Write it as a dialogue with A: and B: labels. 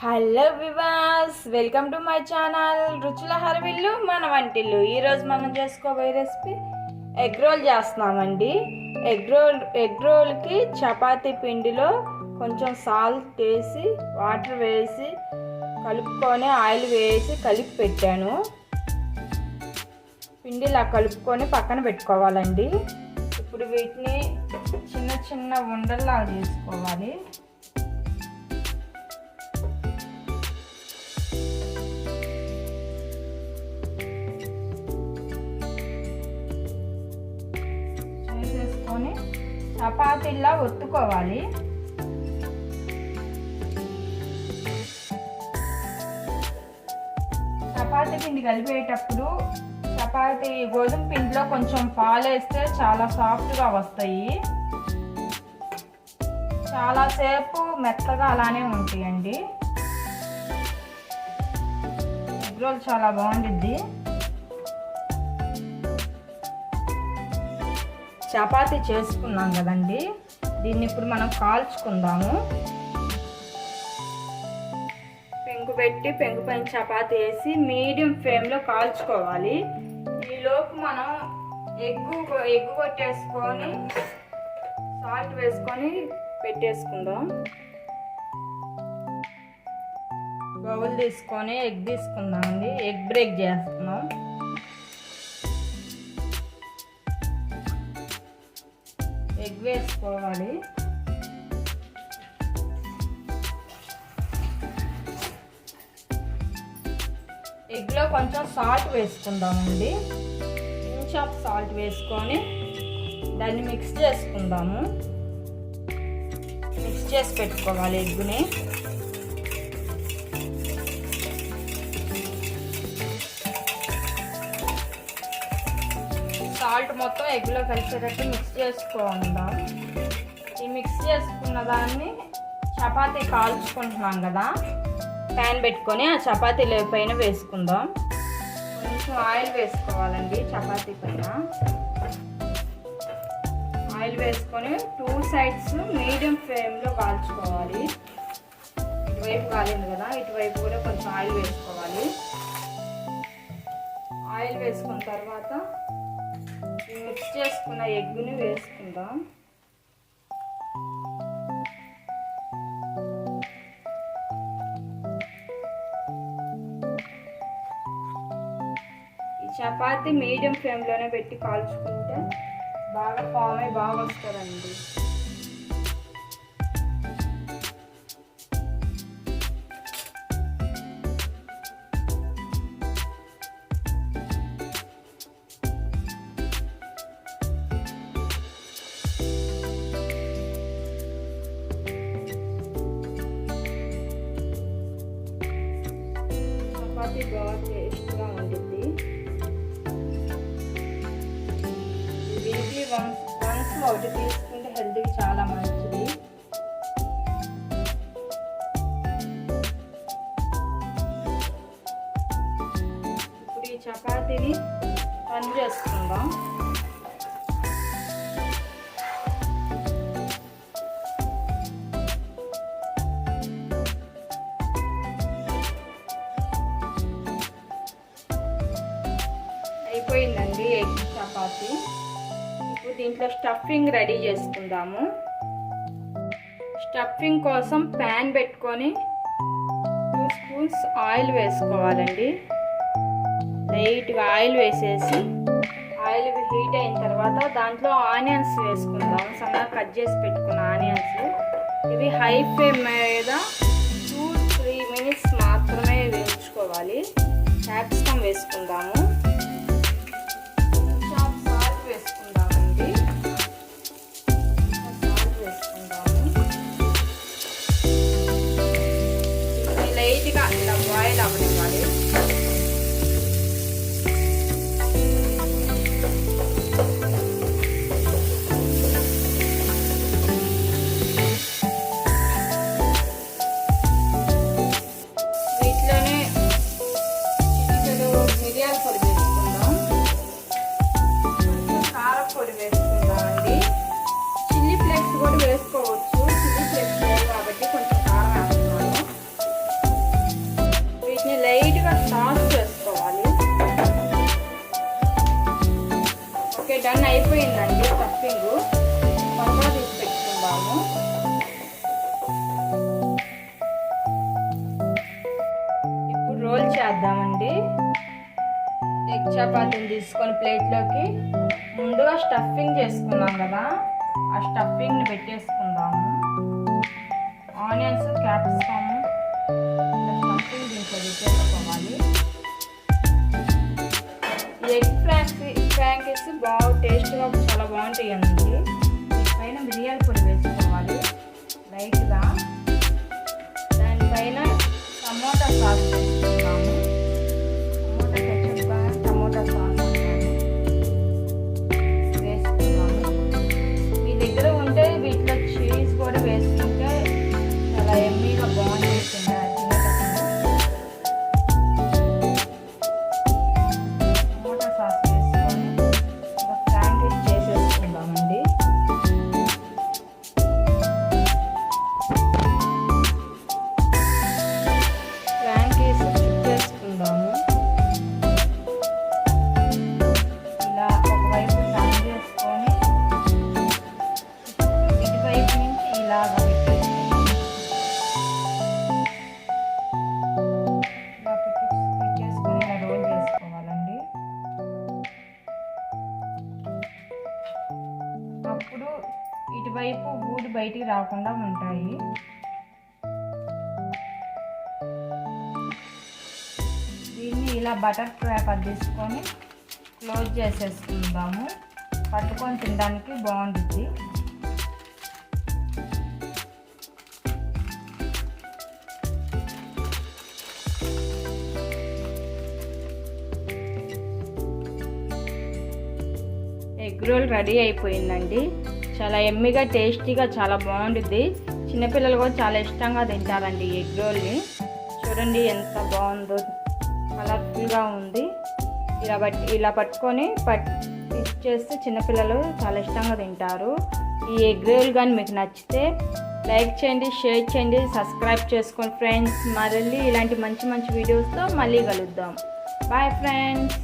A: Hello వివాస్ welcome to my channel రుచుల హరవిల్లు మన వంటిల్లు ఈరోజు మనం చేసుకోబోయే రెసిపీ ఎగ్ రోల్ చేస్తున్నామండి. ఎగ్ రోల్ ఎగ్ రోల్కి చపాతీ పిండిలో కొంచెం సాల్ట్ వేసి వాటర్ వేసి కలుపుకొని ఆయిల్ వేసి కలిపి పెట్టాను. పిండిలా కలుపుకొని పక్కన పెట్టుకోవాలండి. ఇప్పుడు వీటిని చిన్న చిన్న ఉండల్లాగా చేసుకోవాలి. చపాతీలా ఒత్తుకోవాలి. చపాతీ పిండి కలిపేటప్పుడు చపాతీ గోధుమ పిండిలో కొంచెం పాలు వేస్తే చాలా సాఫ్ట్గా వస్తాయి. చాలాసేపు మెత్తగా అలానే ఉంటాయండి ఎగ్ రోల్ చాలా బాగుండిద్ది. చపాతీ చేసుకున్నాం కదండి. దీన్ని ఇప్పుడు మనం కాల్చుకుందాము. పెంకు పెట్టి పెంకు పైన చపాతీ వేసి మీడియం ఫ్లేమ్లో కాల్చుకోవాలి. ఈలోపు మనం ఎగ్గు ఎగ్గు కొట్టేసుకొని సాల్ట్ వేసుకొని పెట్టేసుకుందాం. బౌల్ తీసుకొని ఎగ్ తీసుకుందామండి. ఎగ్ బ్రేక్ చేస్తున్నాం. ఎగ్ వేసుకోవాలి. ఎగ్లో కొంచెం సాల్ట్ వేసుకుందామండి. ఇంచ్ ఆఫ్ సాల్ట్ వేసుకొని దాన్ని మిక్స్ చేసుకుందాము. మిక్స్ చేసి పెట్టుకోవాలి ఎగ్గుని. మొత్తం ఎగ్లో కలిసేటట్టు మిక్స్ చేసుకుందాం. ఈ మిక్స్ చేసుకున్న దాన్ని చపాతీ కాల్చుకుంటున్నాం కదా. ప్యాన్ పెట్టుకొని ఆ చపాతీ పైన వేసుకుందాం. కొంచెం ఆయిల్ వేసుకోవాలండి చపాతీ పైన. ఆయిల్ వేసుకొని టూ సైడ్స్ మీడియం ఫ్లేమ్లో కాల్చుకోవాలి. ఇటువైపు కాలింది కదా ఇటువైపు కూడా కొంచెం ఆయిల్ వేసుకోవాలి. ఆయిల్ వేసుకున్న తర్వాత చేసుకున్న ఎగ్గుని వేసుకుందాం. ఈ చపాతి మీడియం ఫ్లేమ్లోనే పెట్టి కాల్చుకుంటే బాగా ఫామ్ అయి బాగా వస్తుందండి. చపాతీ బాగా టేస్ట్గా ఉండిద్ది వీక్లీ వన్స్ వన్స్ ఒకటి తీసుకుంటే హెల్త్కి చాలా మంచిది ఇప్పుడు ఈ చపాతీని రన్ చేసుకుందాం అయిపోయిందండి ఎగ్ చపాతి. ఇప్పుడు దీంట్లో స్టఫింగ్ రెడీ చేసుకుందాము. స్టఫింగ్ కోసం ప్యాన్ పెట్టుకొని టూ స్పూన్స్ ఆయిల్ వేసుకోవాలండి. లైట్గా ఆయిల్ వేసేసి ఆయిల్ హీట్ అయిన తర్వాత దాంట్లో ఆనియన్స్ వేసుకుందాం సన్నగా కట్ చేసి పెట్టుకున్న ఆనియన్స్. ఇవి హై ఫ్లేమ్ మీద టూ త్రీ మినిట్స్ మాత్రమే వేయించుకోవాలి. క్యాప్సికమ్ వేసుకుందాం. లైట్గా ఇలా బాయిల్ అవ్వనివ్వాలి చేద్దామండి. ఎగ్ చపాతీని తీసుకొని ప్లేట్లోకి. ముందుగా స్టఫింగ్ చేసుకున్నాం కదా ఆ స్టఫింగ్ని పెట్టేసుకుందాము. ఆనియన్స్ క్యాప్సికమ్ స్టఫింగ్ దీంట్లో పెట్టేసుకోవాలి. ఎగ్ ఫ్రాంక్స్ ఫ్రాంకీస్ బాగా టేస్ట్గా చాలా బాగుంటాయి అండి పైన మిరియాల పొడి వేసుకోవాలి. లైట్గా. దానిపైన టమోటా సాస్ Chris. నుంచి ఇలాగ ఇలా రోల్ చేసుకోవాలండి అప్పుడు ఇటువైపు ఊడి బయటికి రాకుండా ఉంటాయి. దీన్ని ఇలా బటర్ పేపర్ తీసుకొని క్లోజ్ చేసేసుకుందాము. పట్టుకొని తినడానికి బాగుంటుంది. రోల్ రెడీ అయిపోయిందండి. చాలా ఎమ్మిగా టేస్టీగా చాలా బాగుంటుంది చిన్నపిల్లలు కూడా చాలా ఇష్టంగా తింటారండి ఎగ్ రోల్ని. చూడండి ఎంత బాగుందో కలర్ఫుల్గా ఉంది. ఇలా పట్ ఇలా పట్టుకొని పట్ ఇచ్చేస్తే చిన్నపిల్లలు చాలా ఇష్టంగా తింటారు. ఈ ఎగ్ రోల్ కానీ మీకు నచ్చితే లైక్ చేయండి షేర్ చేయండి సబ్స్క్రైబ్ చేసుకోండి ఫ్రెండ్స్. మళ్ళీ ఇలాంటి మంచి మంచి వీడియోస్తో మళ్ళీ కలుద్దాం. Bye friends.